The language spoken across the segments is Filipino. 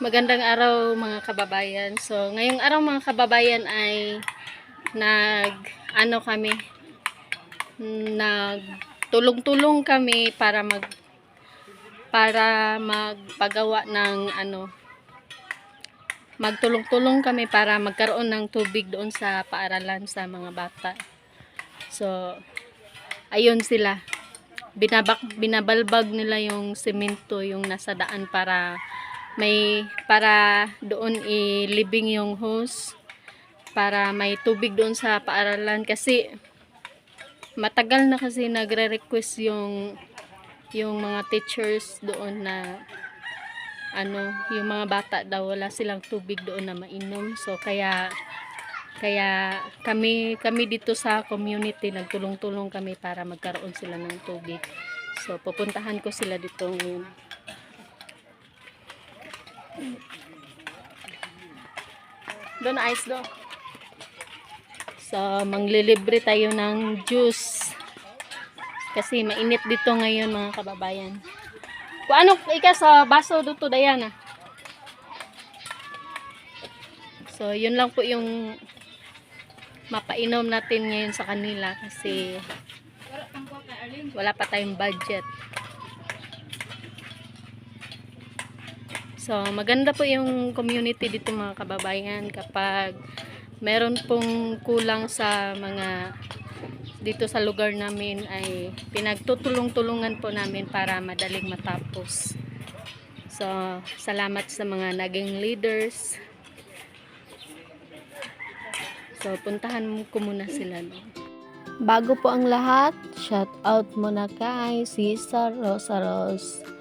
Magandang araw mga kababayan. So, ngayong araw mga kababayan ay nag ano kami nag tulong-tulong kami para mag para magpagawa ng ano magtulong-tulong kami para magkaroon ng tubig doon sa paaralan sa mga bata. So, ayun sila. Binabak, binabalbag nila yung semento yung nasa daan para may para doon ilibing yung hose para may tubig doon sa paaralan kasi matagal na kasi nagre-request yung yung mga teachers doon na ano, yung mga bata daw wala silang tubig doon na mainom. So kaya kaya kami kami dito sa community nagtulong-tulong kami para magkaroon sila ng tubig. So pupuntahan ko sila dito ngayon. Doon ice do. So manglilibre tayo ng juice. Kasi mainit dito ngayon mga kababayan. Kung ano ika sa baso dito Diana. So yun lang po yung mapainom natin ngayon sa kanila kasi wala pa tayong budget. So, maganda po yung community dito mga kababayan kapag meron pong kulang sa mga dito sa lugar namin ay pinagtutulong-tulungan po namin para madaling matapos. So, salamat sa mga naging leaders. So, puntahan ko muna sila. Bago po ang lahat, shout out muna kay Cesar Rosaros.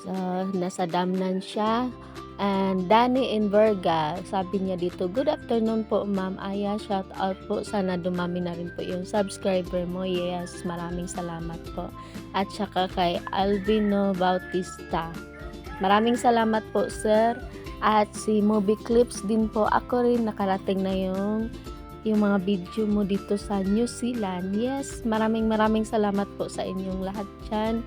So, nasa damnan siya. And Danny Inverga, sabi niya dito, Good afternoon po, Ma'am Aya. Shout out po. Sana dumami na rin po yung subscriber mo. Yes, maraming salamat po. At saka kay Alvino Bautista. Maraming salamat po, sir. At si Movie Clips din po. Ako rin nakarating na yung yung mga video mo dito sa New Zealand. Yes, maraming maraming salamat po sa inyong lahat dyan.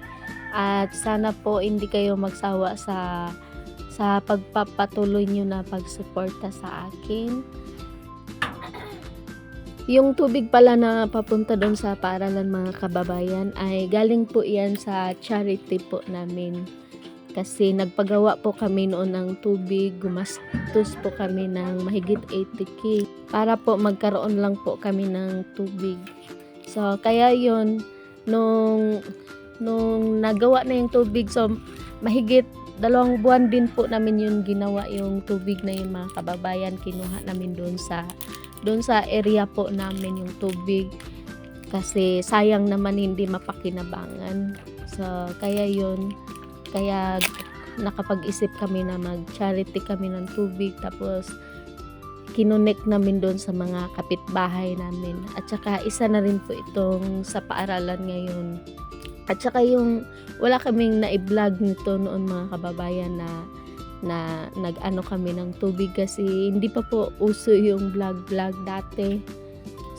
At sana po hindi kayo magsawa sa sa pagpapatuloy nyo na pagsuporta sa akin. Yung tubig pala na papunta doon sa paaralan mga kababayan ay galing po yan sa charity po namin. Kasi nagpagawa po kami noon ng tubig, gumastos po kami ng mahigit 80k para po magkaroon lang po kami ng tubig. So kaya yon nung nung nagawa na yung tubig. So mahigit dalawang buwan din po namin yung ginawa yung tubig na yung mga kababayan. Kinuha namin doon sa doon sa area po namin yung tubig. Kasi sayang naman hindi mapakinabangan. So kaya yun kaya nakapag-isip kami na mag charity kami ng tubig. Tapos kinonek namin doon sa mga kapitbahay namin at saka isa na rin po itong sa paaralan ngayon at saka yung wala kaming na-vlog nito noon mga kababayan na na nag-ano kami ng tubig kasi hindi pa po uso yung vlog-vlog dati.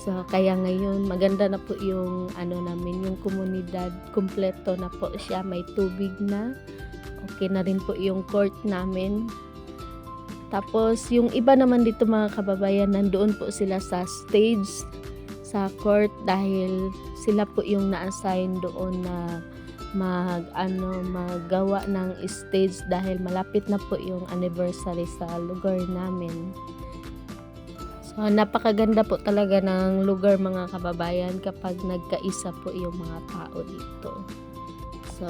So kaya ngayon maganda na po yung ano namin yung komunidad kumpleto na po siya may tubig na. Okay na rin po yung court namin. Tapos yung iba naman dito mga kababayan nandoon po sila sa stage sa court dahil sila po yung na-assign doon na mag ano magawa ng stage dahil malapit na po yung anniversary sa lugar namin. So napakaganda po talaga ng lugar mga kababayan kapag nagkaisa po yung mga tao dito. So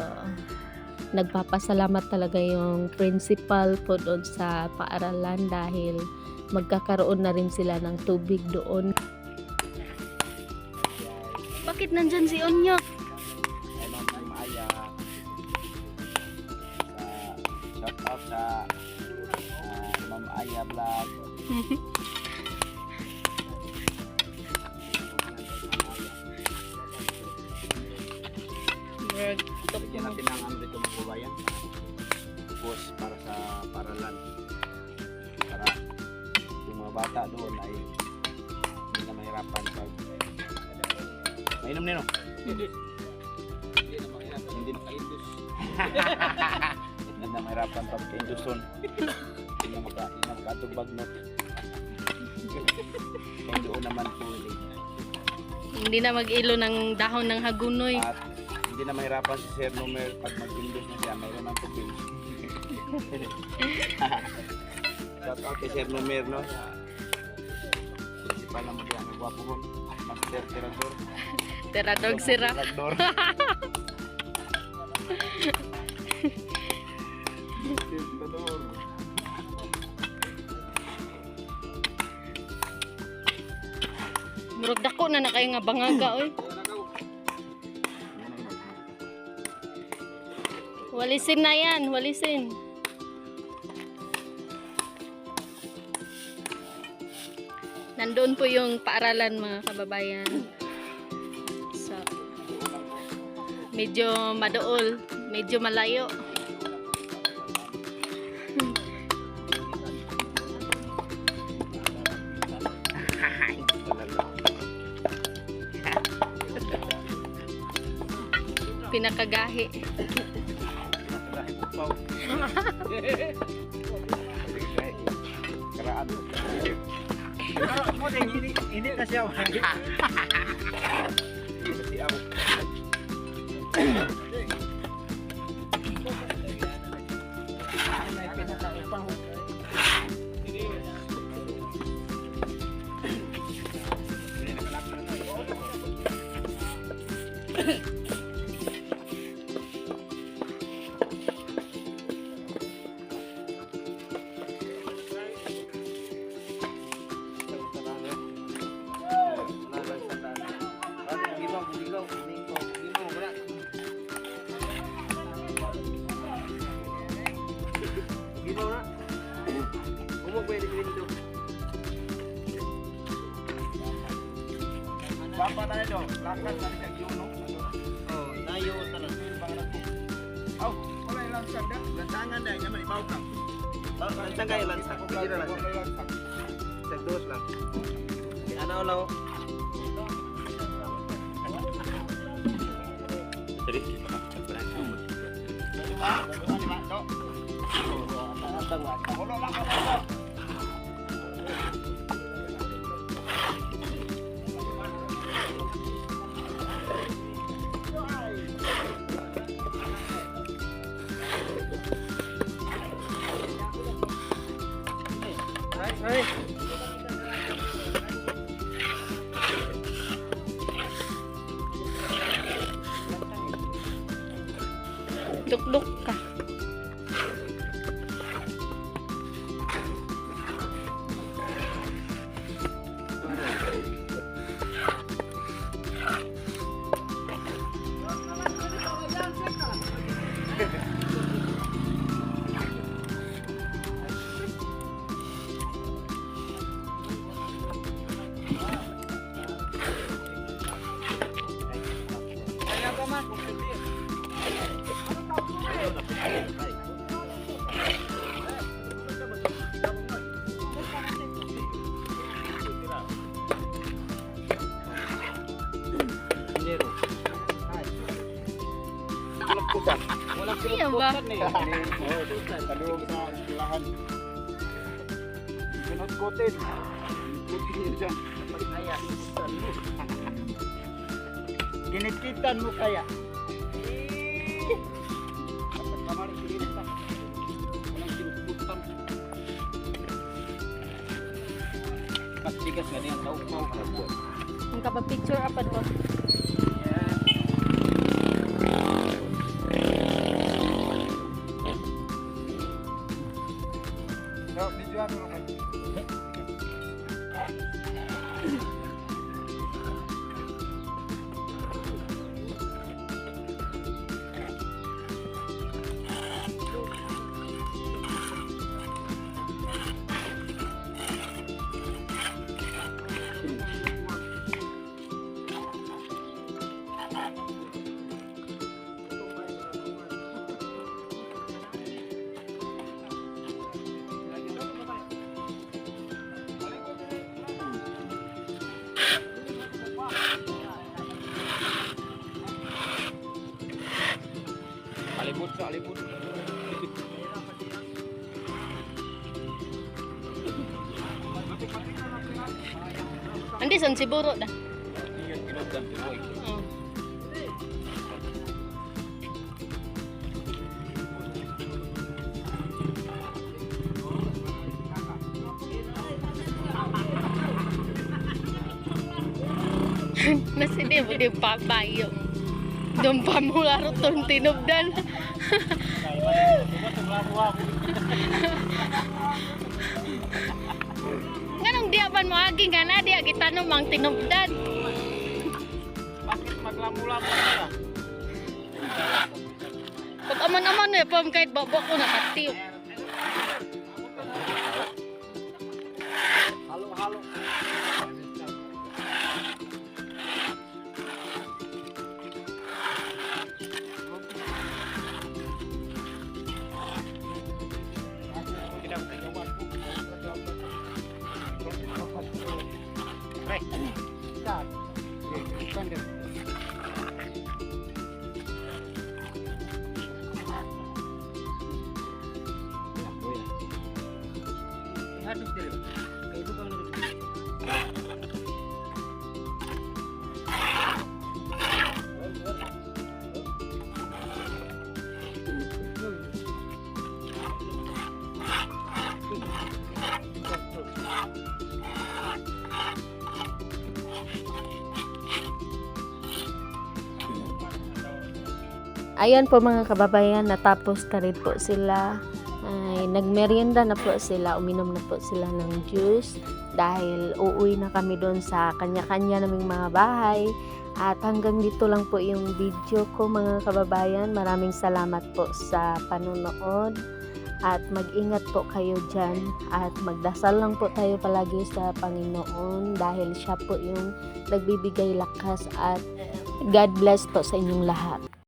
nagpapasalamat talaga yung principal po doon sa paaralan dahil magkakaroon na rin sila ng tubig doon. Bakit nandyan si sa shout out sa ah, Ma'am Aya vlog. Bigyan natin bata doon ay hindi na mahirapan pag mainom nino hindi na mahirapan hindi na kaindus hindi na mahirapan pag Induson. Hindi na maka, hindi na makatugbag no. Kaya doon naman po eh. Hindi na mag-ilo ng dahon ng hagunoy. At hindi na mahirapan si Sir Nomer pag mag-Indus na siya, mayroon ng tubig. Shout out kay Sir Nomer, no? Na mo diyan, nagwapo mo. Master Tirador. Teradog sira. Tirador. Tirador. Murag dako na na kayo nga bangaga oy. Walisin na yan, walisin. Nandoon po yung paaralan mga kababayan. So, medyo madool, medyo malayo. Pinakagahi. Karaan. Mo din ini ini na siya. Kasi ako. May Do. Lakas tadi kag Yuno. Oh, nayo tanan. Aw, wala ilang sanda. Lantangan dai naman ibaw ka. Lansa kay lansa. Dito lang. Sa dos lang. Ano lang. Jadi Ay, Pinot-coated. Coated niya dyan. Kaya. Kinititan mo kaya. Kapag kamari, pinilitan. Walang pinutputan. Pagsigas ganyan, taupaw. Ang kapag-picture apad mo. sekalipun Nanti san si buruk dah. Hmm. masih kinugdan dia boleh. Doon pa mo laro tong tinubdan. Nganong di man mo aging nga na di kita mang tinubdan. Bakit maglamu-lamu ka? Pag aman-aman eh, pam kahit babo ko nakatiyo. Stop. Ayan po mga kababayan, natapos ka rin po sila. Ay, nagmerienda na po sila, uminom na po sila ng juice dahil uuwi na kami doon sa kanya-kanya naming mga bahay. At hanggang dito lang po yung video ko mga kababayan. Maraming salamat po sa panonood. At mag-ingat po kayo dyan. At magdasal lang po tayo palagi sa Panginoon dahil siya po yung nagbibigay lakas at God bless po sa inyong lahat.